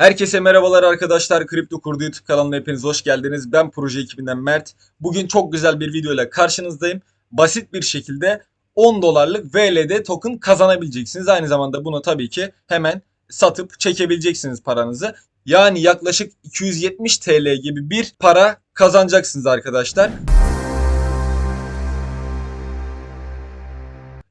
Herkese merhabalar arkadaşlar. Kripto Kurdu YouTube kanalına hepiniz hoş geldiniz. Ben proje ekibinden Mert. Bugün çok güzel bir video ile karşınızdayım. Basit bir şekilde 10 dolarlık VLD token kazanabileceksiniz. Aynı zamanda bunu tabii ki hemen satıp çekebileceksiniz paranızı. Yani yaklaşık 270 TL gibi bir para kazanacaksınız arkadaşlar.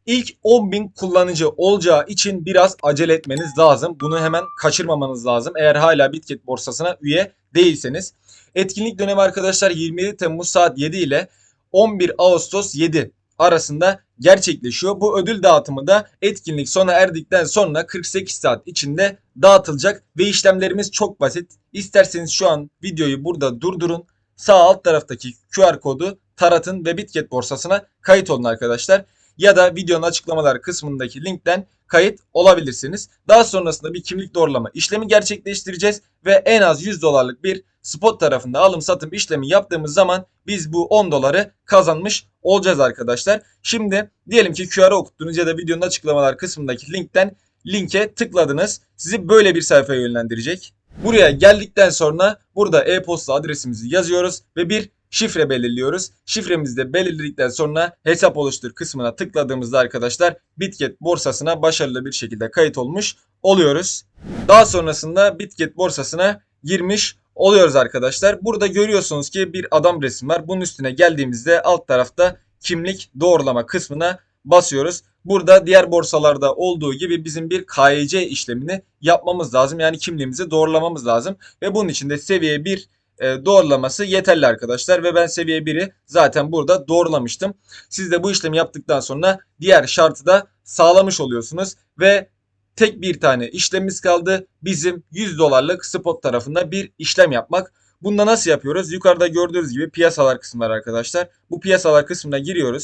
İlk 10.000 kullanıcı olacağı için biraz acele etmeniz lazım. Bunu hemen kaçırmamanız lazım. Eğer hala Bitget borsasına üye değilseniz. Etkinlik dönemi arkadaşlar 27 Temmuz saat 7 ile 11 Ağustos 7 arasında gerçekleşiyor. Bu ödül dağıtımı da etkinlik sona erdikten sonra 48 saat içinde dağıtılacak ve işlemlerimiz çok basit. İsterseniz şu an videoyu burada durdurun. Sağ alt taraftaki QR kodu taratın ve Bitget borsasına kayıt olun arkadaşlar ya da videonun açıklamalar kısmındaki linkten kayıt olabilirsiniz. Daha sonrasında bir kimlik doğrulama işlemi gerçekleştireceğiz ve en az 100 dolarlık bir spot tarafında alım satım işlemi yaptığımız zaman biz bu 10 doları kazanmış olacağız arkadaşlar. Şimdi diyelim ki QR'ı okuttunuz ya da videonun açıklamalar kısmındaki linkten linke tıkladınız. Sizi böyle bir sayfaya yönlendirecek. Buraya geldikten sonra burada e-posta adresimizi yazıyoruz ve bir şifre belirliyoruz. Şifremizi de belirledikten sonra hesap oluştur kısmına tıkladığımızda arkadaşlar Bitget borsasına başarılı bir şekilde kayıt olmuş oluyoruz. Daha sonrasında Bitget borsasına girmiş oluyoruz arkadaşlar. Burada görüyorsunuz ki bir adam resmi var. Bunun üstüne geldiğimizde alt tarafta kimlik doğrulama kısmına basıyoruz. Burada diğer borsalarda olduğu gibi bizim bir KYC işlemini yapmamız lazım. Yani kimliğimizi doğrulamamız lazım. Ve bunun için de seviye 1 e, doğrulaması yeterli arkadaşlar. Ve ben seviye 1'i zaten burada doğrulamıştım. Siz de bu işlemi yaptıktan sonra diğer şartı da sağlamış oluyorsunuz. Ve tek bir tane işlemimiz kaldı. Bizim 100 dolarlık spot tarafında bir işlem yapmak. Bunda nasıl yapıyoruz? Yukarıda gördüğünüz gibi piyasalar kısmı var arkadaşlar. Bu piyasalar kısmına giriyoruz.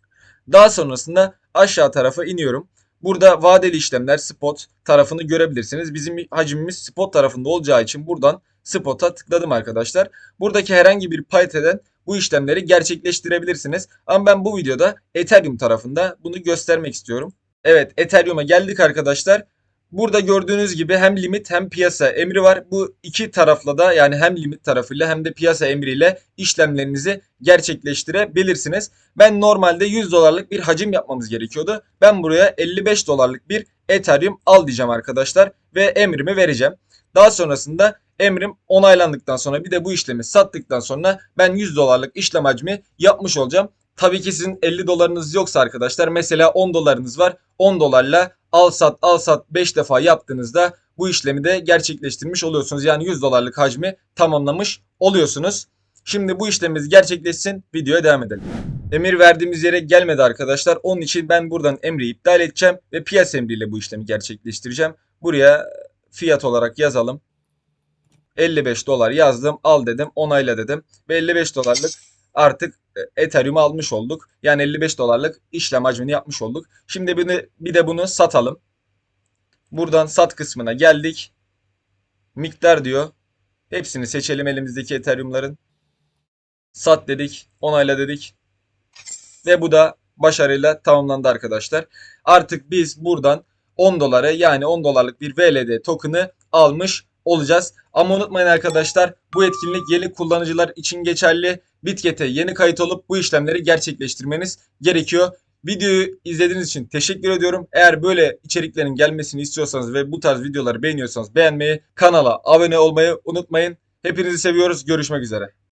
Daha sonrasında aşağı tarafa iniyorum. Burada vadeli işlemler spot tarafını görebilirsiniz. Bizim hacmimiz spot tarafında olacağı için buradan spot'a tıkladım arkadaşlar. Buradaki herhangi bir pariteden bu işlemleri gerçekleştirebilirsiniz. Ama ben bu videoda Ethereum tarafında bunu göstermek istiyorum. Evet Ethereum'a geldik arkadaşlar. Burada gördüğünüz gibi hem limit hem piyasa emri var. Bu iki tarafla da yani hem limit tarafıyla hem de piyasa emriyle işlemlerinizi gerçekleştirebilirsiniz. Ben normalde 100 dolarlık bir hacim yapmamız gerekiyordu. Ben buraya 55 dolarlık bir Ethereum al diyeceğim arkadaşlar ve emrimi vereceğim. Daha sonrasında emrim onaylandıktan sonra bir de bu işlemi sattıktan sonra ben 100 dolarlık işlem hacmi yapmış olacağım. Tabii ki sizin 50 dolarınız yoksa arkadaşlar mesela 10 dolarınız var. 10 dolarla al sat al sat 5 defa yaptığınızda bu işlemi de gerçekleştirmiş oluyorsunuz. Yani 100 dolarlık hacmi tamamlamış oluyorsunuz. Şimdi bu işlemimiz gerçekleşsin videoya devam edelim. Emir verdiğimiz yere gelmedi arkadaşlar. Onun için ben buradan emri iptal edeceğim ve piyasa emriyle bu işlemi gerçekleştireceğim. Buraya fiyat olarak yazalım. 55 dolar yazdım. Al dedim. Onayla dedim. Ve 55 dolarlık artık e, Ethereum almış olduk. Yani 55 dolarlık işlem hacmini yapmış olduk. Şimdi bunu, bir de bunu satalım. Buradan sat kısmına geldik. Miktar diyor. Hepsini seçelim elimizdeki Ethereum'ların. Sat dedik. Onayla dedik. Ve bu da başarıyla tamamlandı arkadaşlar. Artık biz buradan 10 dolara yani 10 dolarlık bir VLD token'ı almış olacağız. Ama unutmayın arkadaşlar bu etkinlik yeni kullanıcılar için geçerli. Bitget'e yeni kayıt olup bu işlemleri gerçekleştirmeniz gerekiyor. Videoyu izlediğiniz için teşekkür ediyorum. Eğer böyle içeriklerin gelmesini istiyorsanız ve bu tarz videoları beğeniyorsanız beğenmeyi, kanala abone olmayı unutmayın. Hepinizi seviyoruz. Görüşmek üzere.